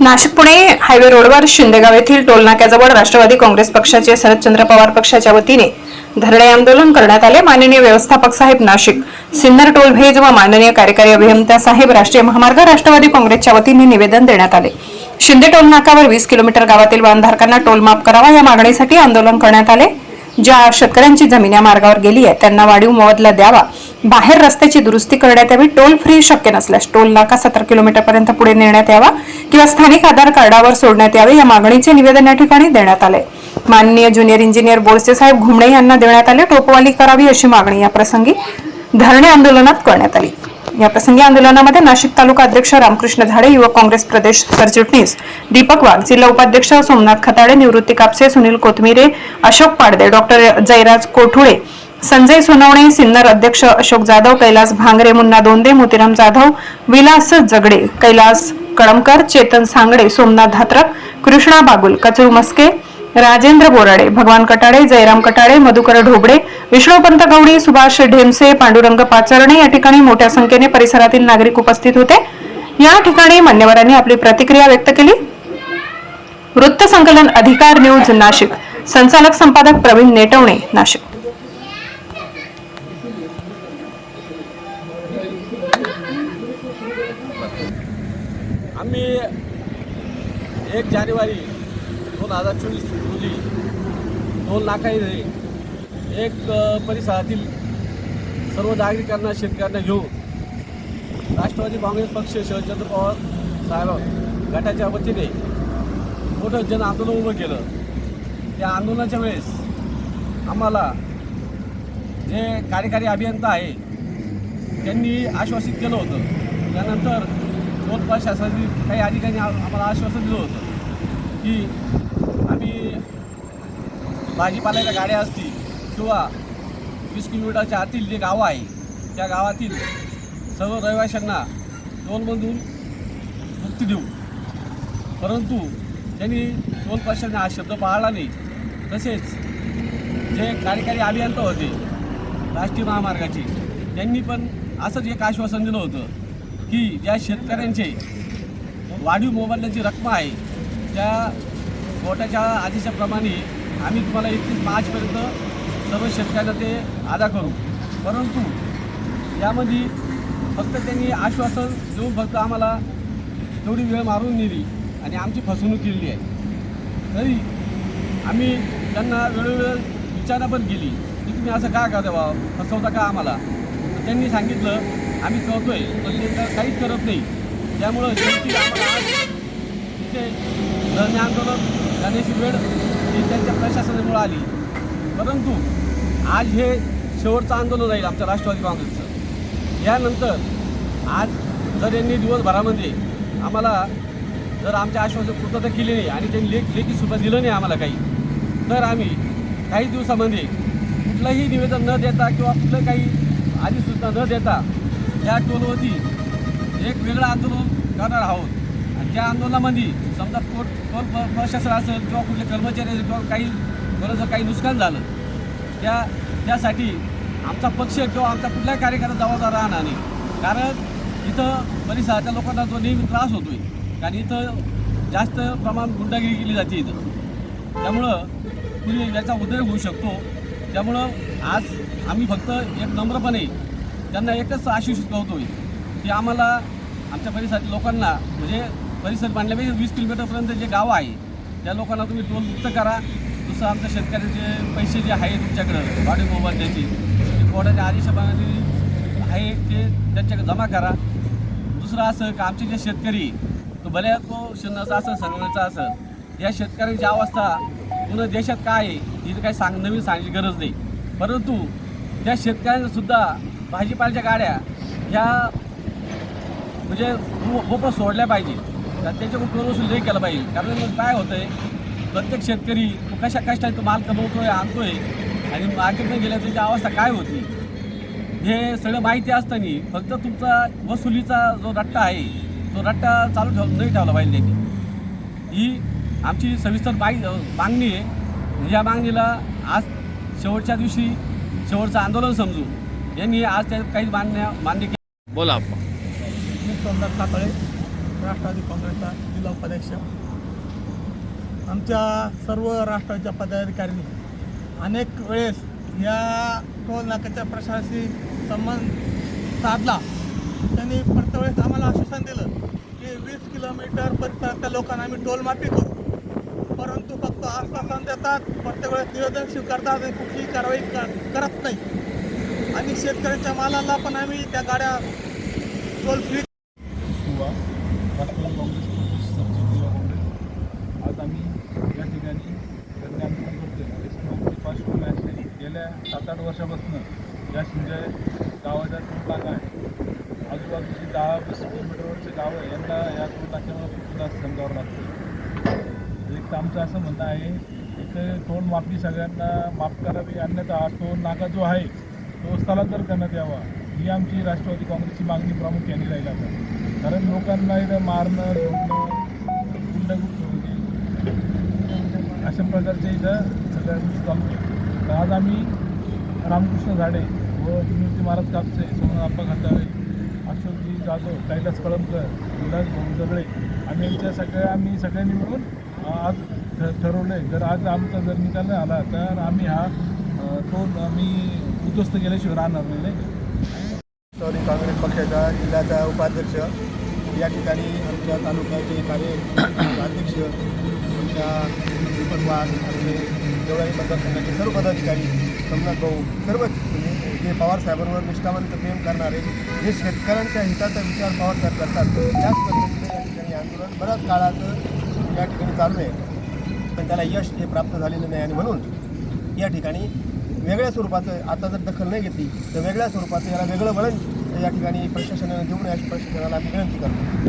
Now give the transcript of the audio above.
Nashik Pune highway रोडवर शिंदेगाव येथील टोलनाक्याजवळ राष्ट्रवादी काँग्रेस पक्षाचे शरदचंद्र पवार पक्षाच्या वतीने धरणे आंदोलन करण्यात आले. माननीय व्यवस्थापक साहेब नाशिक सिन्नर टोल भेज व माननीय कार्यकारी अभियंता साहेब राष्ट्रीय महामार्ग राष्ट्रवादी काँग्रेसच्या वतीने निवेदन देण्यात आले. शिंदे टोल नाकावर वीस किलोमीटर गावातील वाहनधारकांना टोल माफ करावा या मागणीसाठी आंदोलन करण्यात आले. ज्या शेतकऱ्यांची जमीन या मार्गावर गेली आहे त्यांना वाढीव मोबदला द्यावा. बाहेर रस्त्याची दुरुस्ती करण्यात यावी. टोल फ्री शक्य नसल्यास टोल नाका सत्तर किलोमीटर पर्यंत पुढे नेण्यात यावा किंवा स्थानिक आधार कार्डावर सोडण्यात यावे या मागणीचे निवेदन या ठिकाणी देण्यात आले. माननीय ज्युनियर इंजिनियर बोरसे साहेब घुमणे यांना देण्यात आले. टोपवाली करावी अशी मागणी या प्रसंगी धरणे आंदोलनात करण्यात आली. या प्रसंगी आंदोलनामध्ये नाशिक तालुका अध्यक्ष रामकृष्ण झाडे युवक काँग्रेस प्रदेश सरचिटणीस दीपक वाघ जिल्हा उपाध्यक्ष सोमनाथ खताडे निवृत्ती कापसे सुनील कोथमिरे अशोक पाडदे डॉक्टर जयराज कोठुळे संजय सोनवणे सिन्नर अध्यक्ष अशोक जाधव कैलास भांगरे मुन्ना दोंदे मोतीराम जाधव विलास जगडे कैलास कळमकर चेतन सांगडे सोमनाथ धात्रक कृष्णा बागुल कचरू मस्के राजेंद्र बोराडे भगवान कटाडे जयराम कटाडे मधुकर ढोबळे विष्णुपंत गवडी सुभाष ढेमसे पांडुरंग पाचरणे या ठिकाणी मोठ्या संख्येने परिसरातील नागरिक उपस्थित होते. या ठिकाणी मान्यवरांनी आपली प्रतिक्रिया व्यक्त केली. वृत्त संकलन अधिकार न्यूज नाशिक. संचालक संपादक प्रवीण नेटवणे नाशिक. आम्ही एक जानेवारी दोन हजार चोवीस रोजी दोन लाखा एक परिसरातील सर्व नागरिकांना शेतकऱ्यांना घेऊन राष्ट्रवादी काँग्रेस पक्ष शरदचंद्र पवार साहेब गटाच्या वतीने मोठं जन आंदोलन उभं केलं. त्या आंदोलनाच्या वेळेस आम्हाला जे कार्यकारी अभियंता आहे त्यांनी आश्वासित केलं होतं. त्यानंतर दोन प्रशासनाने काही अधिकाऱ्यांनी आम्हाला आश्वासन दिलं होतं. की आम्ही भाजीपाल्याच्या गाड्या असतील किंवा वीस किलोमीटरच्या आतील जे गावं आहे त्या गावातील सर्व रहिवाशांना टोलमधून मुक्ती देऊ. परंतु त्यांनी टोल प्रशासनाने हा शब्द पाळला नाही. तसेच जे कार्यकारी अभियंता होते राष्ट्रीय महामार्गाचे त्यांनी पण असंच एक आश्वासन दिलं होतं की ज्या शेतकऱ्यांचे वाढीव मोबदल्याची रक्कम आहे त्या आधीच्या प्रमाणे आम्ही तुम्हाला एकतीस मार्चपर्यंत सर्व शेतकऱ्यांना ते अदा करू. परंतु यामध्ये फक्त त्यांनी आश्वासन देऊन फक्त आम्हाला तेवढी वेळ मारून नेली आणि आमची फसवणूक केली आहे. तरी आम्ही त्यांना वेळोवेळ विचारणा पण केली की तुम्ही असं का करता बा फसवता का आम्हाला? त्यांनी सांगितलं आम्ही करतोय पण ते तर काहीच करत नाही. त्यामुळं शेवटी आम्हाला तिथे धरणे आंदोलन करण्याची वेळ ही त्यांच्या प्रशासनामुळे आली. परंतु आज हे शेवटचं आंदोलन राहील आमच्या राष्ट्रवादी काँग्रेसचं. यानंतर आज जर यांनी दिवसभरामध्ये आम्हाला जर आमच्या आश्वासन पूर्तता केली नाही आणि त्यांनी लेख लेखी सुद्धा दिलं नाही आम्हाला काही तर आम्ही काही दिवसामध्ये कुठलंही निवेदन न देता किंवा कुठलं काही अधिसूचना न देता या टोलवरती एक वेगळं आंदोलन करणार आहोत. त्या आंदोलनामध्ये समजा कोर्ट टोल प्रशासन असेल किंवा कुठले कर्मचारी असेल किंवा काही बरंच काही नुकसान झालं त्या त्यासाठी आमचा पक्ष किंवा आमचा कुठलाही कार्यकर्ता जबाबदार राहणार नाही. कारण इथं परिसराच्या लोकांना जो नेहमी त्रास होतो आहे कारण इथं जास्त प्रमाण गुंडागिरी केली जाते इथं. त्यामुळं कुणी याचा उद्रेक होऊ शकतो. त्यामुळं आज आम्ही फक्त एक नम्रपणे त्यांना एकच आश्वासित आहे की आम्हाला आमच्या परिसरातील लोकांना म्हणजे परिसर मांडल्यापेक्षा वीस किलोमीटरपर्यंत जे गावं आहे त्या लोकांना तुम्ही टोलमुक्त करा. दुसरं आमच्या शेतकऱ्यांचे पैसे जे आहे तुमच्याकडं वाढी मोबाईल ते कोर्टाच्या आदेशाप्रमाणे आहे ते त्यांच्याकडे जमा करा. दुसरं असं का आमचे जे शेतकरी तो भले तो शिन्नाचा असेल संगण्याचा असेल या शेतकऱ्यांची अवस्था पूर्ण देशात काय आहे ही काही सांग नवीन सांगण्याची गरज नाही. परंतु त्या शेतकऱ्यांनासुद्धा भाजीपाल्याच्या गाड्या ह्या म्हणजे मोफत सोडल्या पाहिजे. तर त्याच्याकडून टोल वसूल नाही केलं पाहिजे कारण मग काय होतं आहे प्रत्येक शेतकरी तो कशा कष्टाने तो माल कमवतोय आणतोय आणि मार्केटमध्ये गेल्या त्याची अवस्था काय होती? हे सगळं माहिती असताना फक्त तुमचा वसुलीचा जो रट्टा आहे तो रट्टा चालू ठेव नाही ठेवला पाहिजे त्यांनी. ही आमची सविस्तर माग मागणी आहे. या मागणीला आज शेवटच्या दिवशी शेवटचं आंदोलन समजून यांनी आज त्या काही मान्य मान्य केलं. बोला आपण. मी सोमनाथ कातळे. राष्ट्रवादी काँग्रेसचा जिल्हा उपाध्यक्ष. आमच्या सर्व राष्ट्राच्या पदाधिकाऱ्यांनी अनेक वेळेस या टोल नाक्याच्या प्रशासनाशी संबंध साधला. त्यांनी प्रत्येक वेळेस आम्हाला आश्वासन दिलं की वीस किलोमीटर परिसरातल्या लोकांना आम्ही टोलमाफी करू. परंतु फक्त आश्वासन देतात प्रत्येक वेळेस निवेदन स्वीकारतात आणि कुठलीही कारवाई करत नाही. आणि शेतकऱ्यांच्या मालाला पण आम्ही त्या गाड्या टोल फ्री किंवा राष्ट्रवादी काँग्रेस प्रदेश सरचिटणीस युवा काँग्रेस आज आम्ही या ठिकाणी धरणे आंदोलन करतोय त्याची आमची पार्श्वभूमी अशी आहे. गेल्या सात आठ वर्षापासून या शिंदे गावाच्या टोल नाका आहे. आजूबाजूची दहा वीस किलोमीटरवरचे गावं आहे यांना या टोल नाक्यामुळे त्रास समजावं लागतो एक तर आमचं असं म्हणणं आहे इथं टोल माफी सगळ्यांना माफ करावी अन्यथा हा टोल नाका जो आहे तो स्थलांतर करण्यात यावा. ही आमची राष्ट्रवादी काँग्रेसची मागणी प्रामुख्याने राहील आता. कारण लोकांना इथं मारणं झोडणं गुंडगुंड अशा प्रकारचे इथं सगळ्या गोष्टी चालू आहे. तर आज आम्ही रामकृष्ण झाडे व विनोदी महाराज कापसे सोमनाथ आप्पा खताळे अशोकजी जाधव कैलास कळमकर विलास भाऊ जगळे आम्ही यांच्या सगळ्या आम्ही सगळ्यांनी मिळून आज ठ ठरवलं आहे जर आज आमचा जर निकाल आला तर आम्ही हा तो आम्ही उद्ध्वस्त केल्याशिवाय राहणार नाही नाही राष्ट्रवादी काँग्रेस पक्षाचा जिल्ह्याचा उपाध्यक्ष. या ठिकाणी आमच्या तालुक्याचे कार्य अध्यक्ष आमच्या दीपक वाघ आमचे देवळाई मतदारसंघाचे सर्व पदाधिकारी सोमनाथ भाऊ सर्वच म्हणजे जे पवारसाहेबांवर निष्ठावंत प्रेम करणारे जे शेतकऱ्यांच्या हिताचा विचार पवारसाहेब करतात त्याच पद्धतीने या ठिकाणी आंदोलन बऱ्याच काळाचं या ठिकाणी चालू आहे. पण त्याला यश हे प्राप्त झालेलं नाही आणि म्हणून या ठिकाणी वेगळ्या स्वरूपाचं आता जर दखल नाही घेतली तर वेगळ्या स्वरूपाचं याला वेगळं वळण या ठिकाणी प्रशासनानं देऊ नये अशी प्रशासनाला आम्ही विनंती करतो.